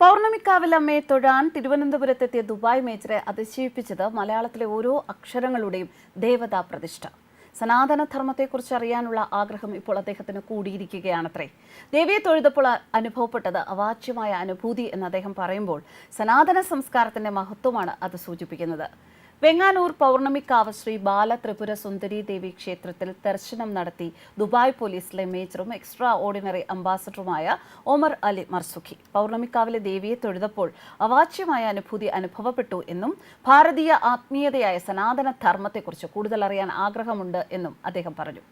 പൗർണമിക്കാവിലമ്മയെ തൊഴാൻ തിരുവനന്തപുരത്തെത്തിയ ദുബായ് മേജറെ അതിശയിപ്പിച്ചത് മലയാളത്തിലെ ഓരോ അക്ഷരങ്ങളുടെയും ദേവതാ പ്രതിഷ്ഠ സനാതന ധർമ്മത്തെക്കുറിച്ച് അറിയാനുള്ള ആഗ്രഹം ഇപ്പോൾ അദ്ദേഹത്തിന് കൂടിയിരിക്കുകയാണത്രേ. ദേവിയെ തൊഴുതപ്പോൾ അനുഭവപ്പെട്ടത് അവാച്യമായ അനുഭൂതി എന്ന് അദ്ദേഹം പറയുമ്പോൾ സനാതന സംസ്കാരത്തിന്റെ മഹത്വമാണ് അത് സൂചിപ്പിക്കുന്നത്. വെങ്ങാനൂർ പൗർണമിക്കാവ് ശ്രീ ബാല ത്രിപുര സുന്ദരി ദേവി ക്ഷേത്രത്തിൽ ദർശനം നടത്തി ദുബായ് പോലീസിലെ മേജറും എക്സ്ട്രാ ഓർഡിനറി അംബാസഡറുമായ ഒമർ അലി മർസുഖി. പൗർണമിക്കാവിലെ ദേവിയെ തൊഴുതപ്പോൾ അവാച്യമായ അനുഭൂതി അനുഭവപ്പെട്ടു എന്നും ഭാരതീയ ആത്മീയതയായ സനാതന ധർമ്മത്തെക്കുറിച്ച് കൂടുതൽ അറിയാൻ ആഗ്രഹമുണ്ട് എന്നും അദ്ദേഹം പറഞ്ഞു.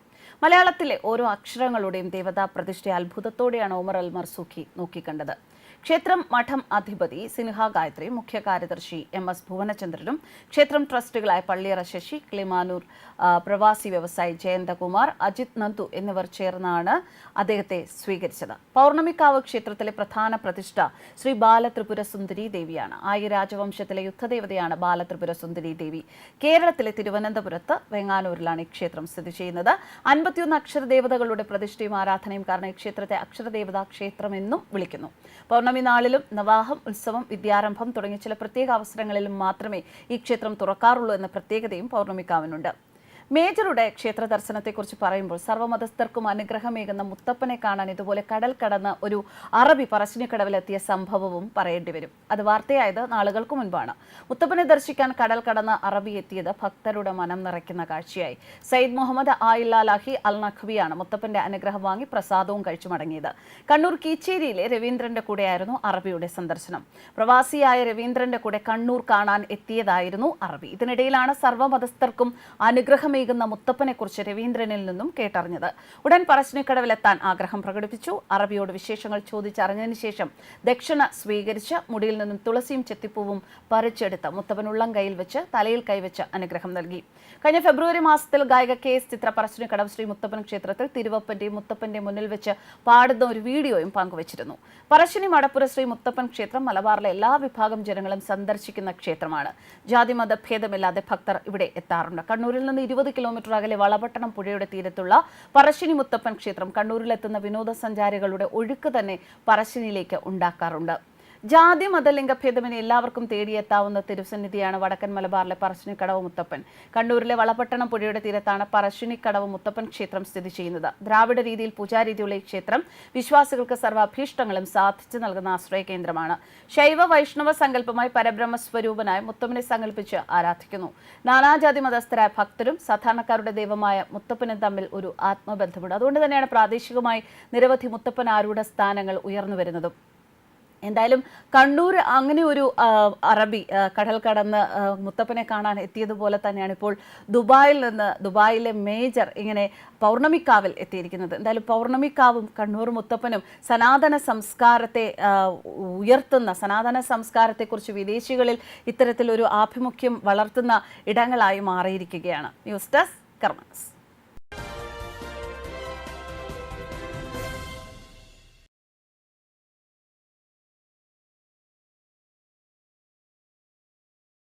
മലയാളത്തിലെ ഓരോ അക്ഷരങ്ങളുടെയും ദേവതാ പ്രതിഷ്ഠയെ അത്ഭുതത്തോടെയാണ് ഒമർ അൽ മർസൂഖി നോക്കിക്കണ്ടത്. ക്ഷേത്രം മഠം അധിപതി സിൻഹ ഗായത്രി മുഖ്യ കാര്യദർശി എം എസ് ഭുവനചന്ദ്രനും ക്ഷേത്രം ട്രസ്റ്റുകളായ പള്ളിയറ ശശി കിളിമാനൂർ ആ, പ്രവാസി വ്യവസായി ജയന്തകുമാർ അജിത് നന്ദു എന്നിവർ ചേർന്നാണ് അദ്ദേഹത്തെ സ്വീകരിച്ചത്. പൗർണമിക്കാവ് ക്ഷേത്രത്തിലെ പ്രധാന പ്രതിഷ്ഠ ശ്രീ ബാലത്രിപുര സുന്ദരി ദേവിയാണ്. ആര്യ രാജവംശത്തിലെ യുദ്ധദേവതയാണ് ബാലത്രിപുര സുന്ദരി ദേവി. കേരളത്തിലെ തിരുവനന്തപുരത്ത് വെങ്ങാനൂരിലാണ് ഈ ക്ഷേത്രം സ്ഥിതി ചെയ്യുന്നത്. അൻപത്തിയൊന്ന് അക്ഷരദേവതകളുടെ പ്രതിഷ്ഠയും ആരാധനയും കാരണം ഈ ക്ഷേത്രത്തെ അക്ഷരദേവതാ ക്ഷേത്രം എന്നും വിളിക്കുന്നു പൗർണമി നാളിലും നവാഹം ഉത്സവം വിദ്യാരംഭം തുടങ്ങിയ ചില പ്രത്യേക അവസരങ്ങളിലും മാത്രമേ ഈ ക്ഷേത്രം തുറക്കാറുള്ളൂ എന്ന പ്രത്യേകതയും പൗർണമിക്കാവിനുണ്ട്. മേജറുടെ ക്ഷേത്ര ദർശനത്തെക്കുറിച്ച് പറയുമ്പോൾ സർവമതസ്ഥർക്കും അനുഗ്രഹമേകുന്ന മുത്തപ്പനെ കാണാൻ ഇതുപോലെ കടൽ കടന്ന് ഒരു അറബി പറശ്ശിനിക്കടവിലെത്തിയ സംഭവവും പറയേണ്ടി വരും. അത് വാർത്തയായത് നാളുകൾക്ക് മുൻപാണ്. മുത്തപ്പനെ ദർശിക്കാൻ കടൽ കടന്ന് അറബി എത്തിയത് ഭക്തരുടെ മനം നിറയ്ക്കുന്ന കാഴ്ചയായി. സയ്യിദ് മുഹമ്മദ് ആയില്ലാലാഹി അൽ നഖ്വിയാണ് മുത്തപ്പന്റെ അനുഗ്രഹം വാങ്ങി പ്രസാദവും കഴിച്ചു മടങ്ങിയത്. കണ്ണൂർ കീച്ചേരിയിലെ രവീന്ദ്രന്റെ കൂടെയായിരുന്നു അറബിയുടെ സന്ദർശനം. പ്രവാസിയായ രവീന്ദ്രന്റെ കൂടെ കണ്ണൂർ കാണാൻ എത്തിയതായിരുന്നു അറബി. ഇതിനിടയിലാണ് സർവമതസ്ഥർക്കും അനുഗ്രഹമേകുന്ന മുത്തപ്പനെക്കുറിച്ച് രവീന്ദ്രനിൽ നിന്നും കേട്ടറിഞ്ഞത്. ഉടൻ പറശ്ശിനിക്കടവിലെത്താൻ ആഗ്രഹം പ്രകടിപ്പിച്ചു. അറബിയോട് വിശേഷങ്ങൾ ചോദിച്ചറിഞ്ഞതിന് ശേഷം ദക്ഷിണ സ്വീകരിച്ച് മുടിയിൽ നിന്നും തുളസിയും ചെത്തിപ്പൂവും പറിച്ചെടുത്ത് മുത്തപ്പൻ ഉള്ളം കയ്യിൽ വെച്ച് തലയിൽ കൈവച്ച് അനുഗ്രഹം നൽകി. കഴിഞ്ഞ ഫെബ്രുവരി മാസത്തിൽ ഗായിക കെ എസ് ചിത്ര പറശ്ശിനിക്കടവ് ശ്രീ മുത്തപ്പൻ ക്ഷേത്രത്തിൽ തിരുവപ്പന്റെയും മുത്തപ്പന്റെ മുന്നിൽ വെച്ച് പാടുന്ന ഒരു വീഡിയോയും പങ്കുവച്ചിരുന്നു. പറശ്ശിനി മടപ്പുര ശ്രീ മുത്തപ്പൻ ക്ഷേത്രം മലബാറിലെ എല്ലാ വിഭാഗം ജനങ്ങളും സന്ദർശിക്കുന്ന ക്ഷേത്രമാണ്. ജാതി മതഭേദമില്ലാതെ ഭക്തർ ഇവിടെ എത്താറുണ്ട്. കണ്ണൂരിൽ നിന്ന് ഇരുപത് കിലോമീറ്റർ അകലെ വളപട്ടണം പുഴയുടെ തീരത്തുള്ള പറശ്ശിനി മുത്തപ്പൻ ക്ഷേത്രം കണ്ണൂരിലെത്തുന്ന വിനോദസഞ്ചാരികളുടെ ഒഴുക്ക് തന്നെ പറശ്ശിനിയിലേക്ക് ഉണ്ടാക്കാറുണ്ട്. ജാതി മതലിംഗ ഭേദമിനെ എല്ലാവർക്കും തേടിയെത്താവുന്ന തിരുസന്നിധിയാണ് വടക്കൻ മലബാറിലെ പറശ്ശിനിക്കടവ് മുത്തപ്പൻ. കണ്ണൂരിലെ വളപട്ടണം പുഴയുടെ തീരത്താണ് പറശ്ശിനിക്കടവ് മുത്തപ്പൻ ക്ഷേത്രം സ്ഥിതി ചെയ്യുന്നത്. ദ്രാവിഡ രീതിയിൽ പൂജാരീതിയുള്ള ഈ ക്ഷേത്രം വിശ്വാസികൾക്ക് സർവാഭീഷ്ടങ്ങളും സാധിച്ചു നൽകുന്ന ആശ്രയ കേന്ദ്രമാണ്. ശൈവ വൈഷ്ണവ സങ്കല്പമായി പരബ്രഹ്മ സ്വരൂപനായ മുത്തപ്പനെ സങ്കല്പിച്ച് ആരാധിക്കുന്നു. നാനാജാതി മതസ്ഥരായ ഭക്തരും സാധാരണക്കാരുടെ ദൈവമായ മുത്തപ്പനും തമ്മിൽ ഒരു ആത്മബന്ധമുണ്ട്. അതുകൊണ്ട് തന്നെയാണ് പ്രാദേശികമായി നിരവധി മുത്തപ്പൻ ആരൂഢ സ്ഥാനങ്ങൾ ഉയർന്നു വരുന്നതും. എന്തായാലും കണ്ണൂർ അങ്ങനെ ഒരു അറബി കടൽ കടന്ന് മുത്തപ്പനെ കാണാൻ എത്തിയതുപോലെ തന്നെയാണ് ഇപ്പോൾ ദുബായിൽ നിന്ന് ദുബായിലെ മേജർ ഇങ്ങനെ പൗർണമിക്കാവിൽ എത്തിയിരിക്കുന്നത്. എന്തായാലും പൗർണമിക്കാവും കണ്ണൂർ മുത്തപ്പനും സനാതന സംസ്കാരത്തെ ഉയർത്തുന്ന സനാതന സംസ്കാരത്തെക്കുറിച്ച് വിദേശികളിൽ ഇത്തരത്തിലൊരു ആഭിമുഖ്യം വളർത്തുന്ന ഇടങ്ങളായി മാറിയിരിക്കുകയാണ്. News desk കർമ്മസ്